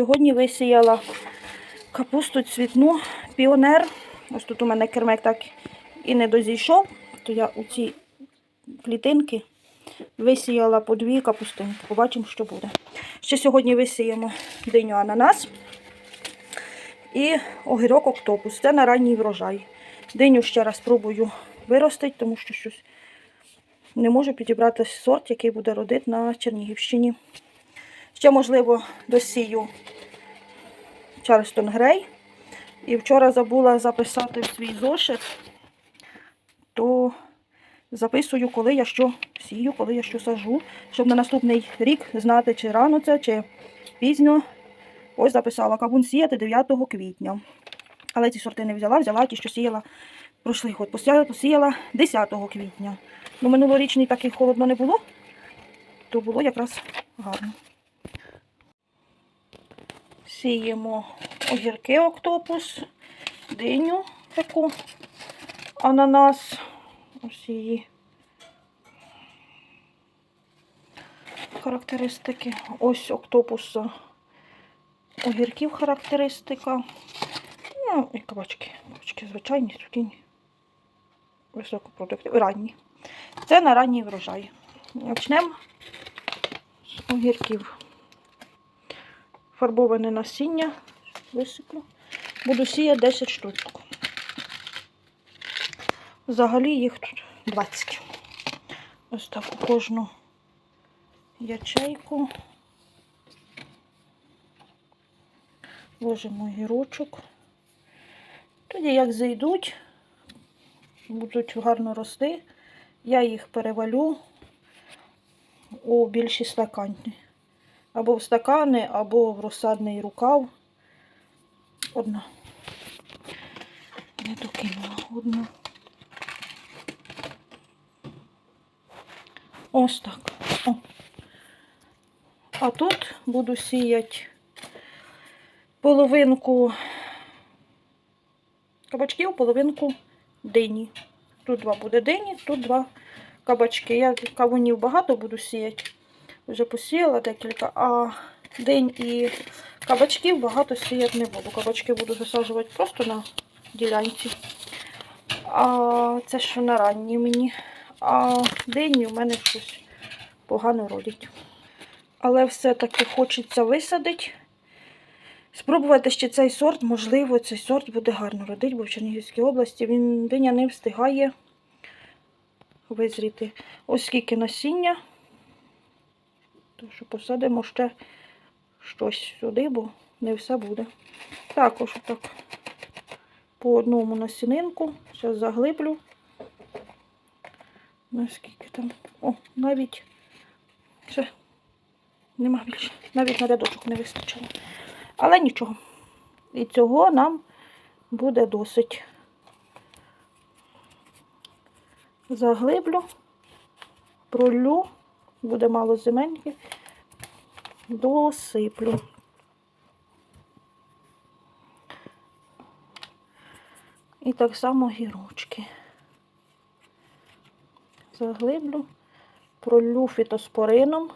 Сьогодні висіяла капусту цвітну, піонер. Ось тут у мене кермек так і не дозійшов, то я у ці клітинки висіяла по дві капустинки. Побачимо, що буде. Ще сьогодні висіємо диню ананас і огірок октопус. Це на ранній врожай. Диню ще раз спробую виростити, тому що щось не можу підібрати сорт, який буде родити на Чернігівщині. Ще, можливо, досію Чарльстон Грей. І вчора забула записати в свій зошит, то записую, коли я що сію, коли я що сажу, щоб на наступний рік знати, чи рано це, чи пізно. Ось записала кавун сіяти 9 квітня. Але ці сорти не взяла, взяла ті, що сіяла прошлий год. Посіяла, посіяла 10 квітня. Ну, минулорічний так і холодно не було, то було якраз гарно. Сіємо огірки октопус, диню таку, ананас. Ось її характеристики. Ось октопуса огірків характеристика. Ну, і кабачки. Кабачки звичайні, сукінні. Високопродуктивні, ранні. Це на ранній врожай. Почнемо з огірків. Фарбоване насіння. Висиплю. Буду сіяти 10 штук. Взагалі їх тут 20. Ось так у кожну ячейку. Ложимо гірочок. Тоді, як зайдуть, будуть гарно рости, я їх перевалю у більші стакани. Або в стакани, або в розсадний рукав. Одна. Не докинула одну. Ось так. О. А тут буду сіяти половинку кабачків, половинку дині. Тут два буде дині, тут два кабачки. Я кавунів багато буду сіяти. Вже посіяла декілька, а динь і кабачків багато сіяти не буду. Кабачки буду засаджувати просто на ділянці. А це що на ранні мені. А дині у мене щось погано родить. Але все-таки хочеться висадити. Спробувати ще цей сорт, можливо, цей сорт буде гарно родити, бо в Чернігівській області він диня не встигає визріти. Ось скільки насіння. Що посадимо ще щось сюди, бо не все буде. Також так по одному насінинку. Зараз заглиблю. Наскільки там. О, навіть ще нема більше. Навіть на рядочок не вистачило. Але нічого. І цього нам буде досить. Заглиблю, пролю, буде мало земельки, досиплю. І так само гірочки. Заглиблю, пролю фітоспорином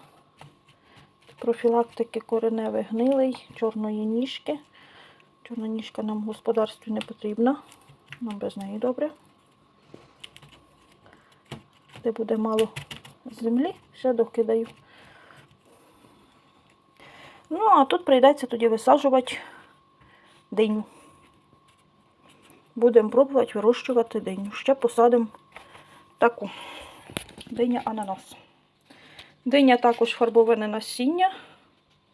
профілактики кореневих гнилей, чорної ніжки. Чорна ніжка нам в господарстві не потрібна. Нам без неї добре. Де буде мало землі, ще докидаю. Ну, а тут прийдеться тоді висаджувати диню. Будемо пробувати вирощувати диню. Ще посадимо таку диня ананас. Диня також фарбоване насіння.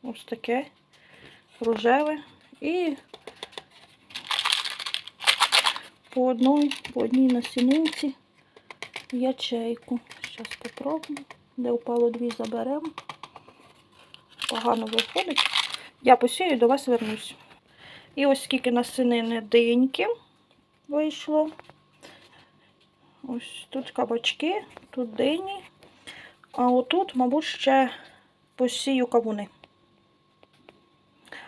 Ось таке рожеве. І по одній, по одній насінинці ячейку. Зараз попробуємо. Де впало дві заберемо. Погано виходить. Я посію до вас вернусь. І ось скільки насінини диньки вийшло. Ось тут кабачки, тут дині. А отут, мабуть, ще посію кавуни.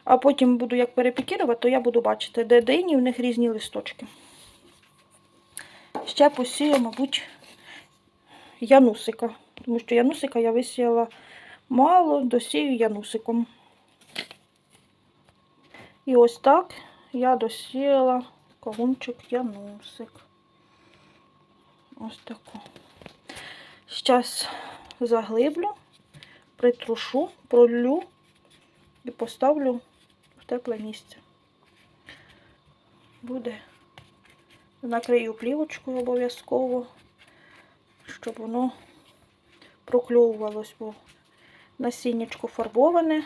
А потім буду як перепікірувати, то я буду бачити, де дині, в них різні листочки. Ще посію, мабуть, янусика. Тому що янусика я висіяла мало, досію янусиком. І ось так я досіяла кавунчик янусик. Ось таку. Зараз заглиблю, притрушу, пролю і поставлю в тепле місце. Буде. Накрию плівочкою обов'язково, щоб воно прокльовувалось, бо насіннячко фарбоване.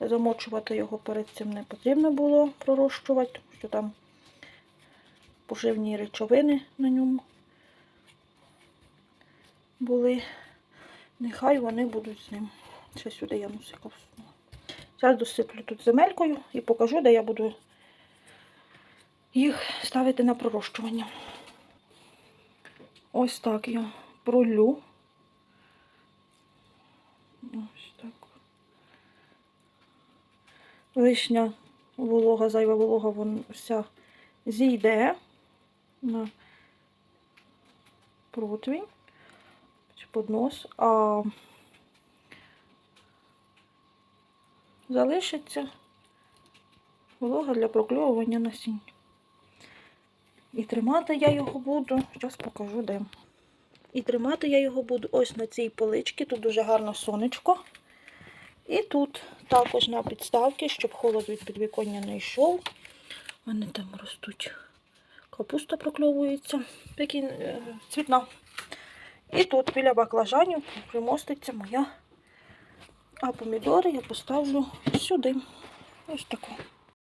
Замочувати його перед цим не потрібно було пророщувати, тому що там поживні речовини на ньому були. Нехай вони будуть з ним. Ще сюди я мусика всунула. Зараз досиплю тут земелькою і покажу, де я буду їх ставити на пророщування. Ось так я пролю. Ось так. Вишня волога, зайва волога, вон вся зійде на противень чи поднос, а залишиться волога для прокльовування насіння. І тримати я його буду, зараз покажу де. І тримати я його буду ось на цій поличці, тут дуже гарно сонечко. І тут також на підставки, щоб холод від підвіконня не йшов. Мене там ростуть капуста прокльовується, такі е, цвітна. І тут біля баклажанів примоститься моя. А помідори я поставлю сюди. Ось таку.